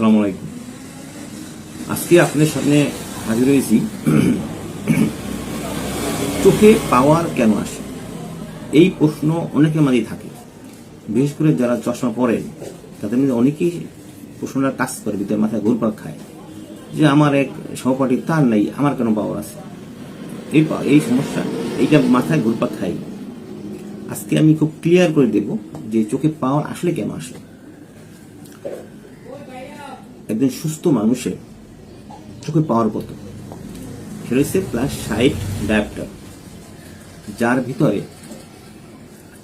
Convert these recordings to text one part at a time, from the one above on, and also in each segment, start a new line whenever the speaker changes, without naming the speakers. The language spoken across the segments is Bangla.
আসসালামু আলাইকুম। আজকে আপনাদের সামনে হাজির হয়েছি। চোখে পাওয়ার কেন আসে? এই প্রশ্ন অনেকের মাঝেই থাকে। বিশেষ করে যারা চশমা পরেন তাদের মধ্যে অনেকেই প্রশ্নটা কাজ করে, ভিতরে মাথায় ঘুরপাক খায় যে আমার এক সহপাঠী, তার নাই, আমার কেন পাওয়ার আছে? এই এই সমস্যা, এইটা মাথায় ঘুরপাক খাই আজকে আমি খুব ক্লিয়ার করে দেব যে চোখে পাওয়ার আসলে কেন আসে। একজন সুস্থ মানুষের চোখে পাওয়ার কত সেটা হচ্ছে প্লাস ষাট ডায়াপ্টার, যার ভিতরে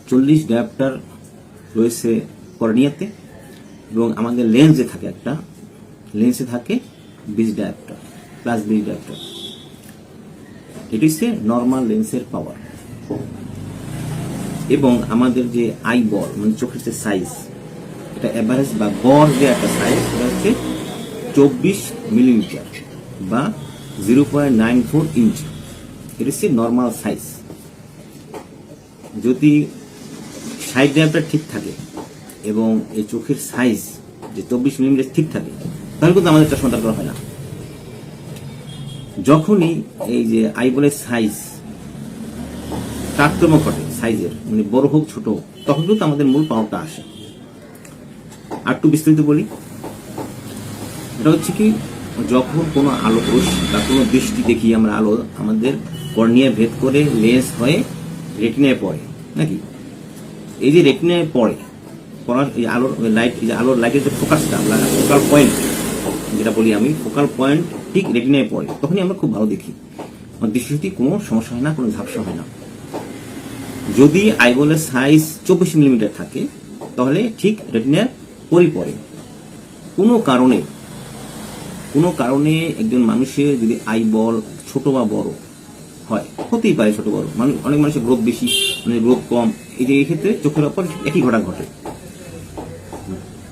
চল্লিশ ডায়াপ্টার রয়েছে কর্নিয়াতে এবং আমাদের লেন্সে থাকে একটা, লেন্সে থাকে বিশ ডায়াপ্টার, প্লাস বিশ ডায়াপ্টার। এটি হচ্ছে নর্মাল লেন্সের পাওয়ার এবং আমাদের যে আই বল মানে চোখের যে সাইজ এটা এভারেজ বা গড় যে একটা সাইজ সেটা হচ্ছে চব্বিশ মিলিমিটার বা zero point nine four inch. এটা হচ্ছে নর্মাল সাইজ যদি সাইড ড্যাপটা ঠিক থাকে এবং এই চোখের সাইজ যে চব্বিশ মিলিমিটার ঠিক থাকে, তাহলে কিন্তু আমাদের চশমা দরকার হয় না। যখনই এই যে আইবলের সাইজ তারতম্য ঘটে সাইজের মানে বড় হোক, ছোট হোক, তখন কিন্তু আমাদের মূল পাওয়ারটা আসে। আর একটু বিস্তারিত বলি। এটা হচ্ছে কি, যখন কোনো আলো রশ্মি বা কোনো দৃষ্টি দেখি আমরা আলো, আমাদের কর্নিয়া ভেদ করে লেন্স হয়ে রেটিনায় পড়ে, নাকি? এই যে রেটিনায় পড়ে, পড়ার এই আলোর লাইট এই যে আলোর লাইটের যে ফোকাসটা আমরা ফোকাল পয়েন্ট যেটা বলি আমি ফোকাল পয়েন্ট ঠিক রেটিনায় পড়ে, তখনই আমরা খুব ভালো দেখি। আমার দৃষ্টিশক্তি কোনো সমস্যা হয় না, কোনো ঝাপসা হয় না। যদি আইবলের সাইজ চব্বিশ মিলিমিটার থাকে, তাহলে ঠিক রেটিনার পরি পড়ে। কোনো কারণে কোনো কারণে একজন মানুষের যদি আই বল, ছোট বা বড় হয়, হতেই পারে ছোট বড়। মানুষ অনেক মানুষের গ্রোথ বেশি মানে গ্রোথ কম। এই যে এই ক্ষেত্রে চোখের ওপর একই ঘটনা ঘটে।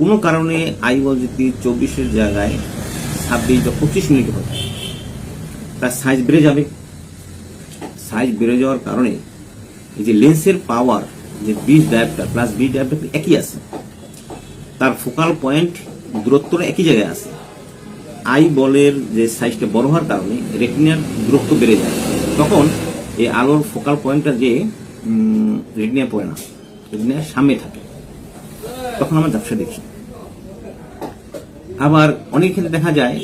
কোনো কারণে আই বল যদি চব্বিশের জায়গায় ছাব্বিশ বা পঁচিশ মিনিট হয় তার সাইজ বেড়ে যাবে। সাইজ বেড়ে যাওয়ার কারণে এই যে লেন্সের পাওয়ার যে বিশ ডায়াপ্টার প্লাস বিশ ডায়াপ্টার একই আছে। তার ফোকাল পয়েন্ট দূরত্বটা একই জায়গায় আছে। আই বলের যে সাইজটা বড় হওয়ার কারণে রেটিনার দূরত্ব বেড়ে যায়। তখন এই আলোর ফোকাল পয়েন্টটা যে রেটিনিয়া পড়ে না রেটিনিয়ার সামনে থাকে। তখন আমরা ঝাপসা দেখি। আবার অনেক ক্ষেত্রে দেখা যায়,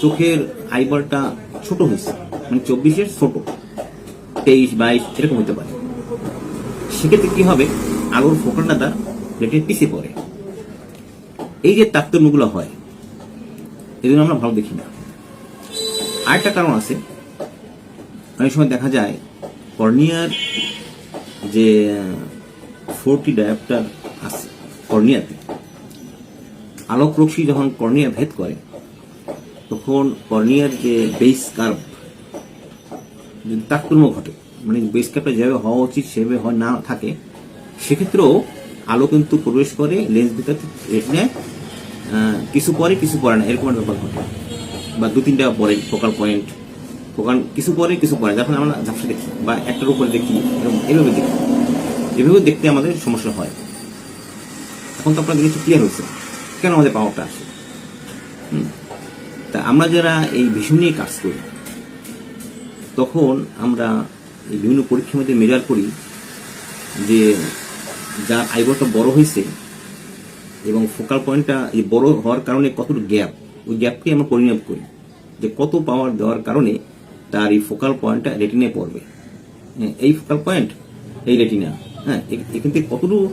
চোখের আইবলটা ছোট হয়েছে মানে চব্বিশের ছোট। তেইশ, বাইশ, এরকম হতে পারে। সেক্ষেত্রে কি হবে? আলোর ফোকালটা তার রেটির পিছিয়ে পড়ে। এই যে তারতম্যগুলো হয় এই আমরা ভালো দেখি না। আরেকটা কারণ আছে। অনেক সময় দেখা যায়, কর্নিয়ার যে ফোরটি ডায়াপ্টার আছে, কর্নিয়াতে, আলোক রশ্মি যখন কর্নিয়া ভেদ করে, তখন কর্নিয়ার যে বেস কার্ভ, যদি তারতম্য ঘটে মানে বেস কার্ভটা যেভাবে হওয়া উচিত, সেভাবে হয় না, থাকে, সেক্ষেত্রেও আলো কিন্তু প্রবেশ করে, লেন্স ভিতর রেটিনায় কিছু পরে কিছু পরে না, এরকম একটা ব্যাপার ঘটে। বা দু, তিনটা পরে ফোকাল পয়েন্ট ফোকাল কিছু পরে কিছু পরে যখন আমরা ঝাপসা দেখি বা একটার উপরে দেখি, এরকম, এভাবে দেখি। এভাবে দেখতে আমাদের সমস্যা হয়। এখন তো আপনার জিনিসটা ক্লিয়ার হয়েছে, কেন আমাদের পাওয়ারটা আসে? তা আমরা যারা এই ভীষণ নিয়ে কাজ করি, তখন আমরা এই বিভিন্ন পরীক্ষার মধ্যে মেজার করি যে যার আইবলটা বড় হয়েছে এবং ফোকাল পয়েন্টটা এই বড় হওয়ার কারণে কতটুকু গ্যাপ ওই গ্যাপকে আমরা পরিমাপ করি। যে কত পাওয়ার দেওয়ার কারণে তার এই ফোকাল পয়েন্টটা রেটিনায় পড়বে। হ্যাঁ, এই ফোকাল পয়েন্ট এই রেটিনা হ্যাঁ এখান থেকে কতটুকু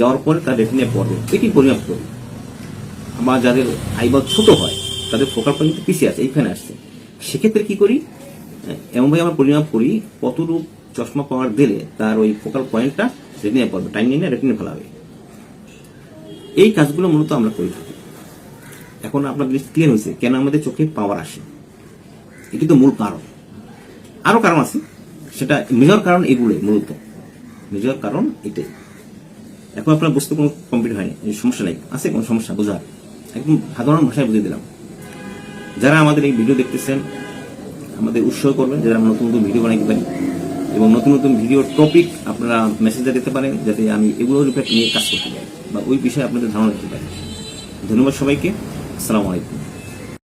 যাওয়ার পরে তার রেটিনায় পড়বে এটি পরিমাপ করি। আমার যাদের আইবল ছোট হয় তাদের ফোকাল পয়েন্ট পিছিয়ে আছে এইখানে আসছে। সেক্ষেত্রে কি করি? এমনভাবে আমরা পরিমাপ করি কতটুকু চশমা পাওয়ার দিলে তার ওই ফোকাল পয়েন্টটা রেটিনায় পড়বে টাইম নিয়ে রেটিনে ফেলাবে এই কাজগুলো মূলত আমরা করে থাকি। এখন জিনিস ক্লিয়ার হয়েছে, কেন আমাদের চোখে পাওয়ার আসে? এটি তো মূল কারণ। আরও কারণ আছে, সেটা মেজর কারণ এগুলোই মূলত। মেজর কারণ এটাই। এখন আপনার বুঝতে কোনো কমপ্লিট হয়নি সমস্যা নেই। আছে কোনো সমস্যা, বোঝার। একদম সাধারণ ভাষায় বুঝিয়ে দিলাম। যারা আমাদের এই ভিডিও দেখতেছেন, আমাদের উৎসাহ করবেন যারা আমরা নতুন নতুন ভিডিও বানাইতে পারি। এবং নতুন নতুন ভিডিও টপিক আপনারা মেসেজে দিতে পারেন, যাতে আমি এগুলোর উপরে নিয়ে কাজ করতে পারি। বা ওই বিষয়ে আপনাদের ধারণা দিতে পারি। ধন্যবাদ সবাইকে। আসসালামু আলাইকুম।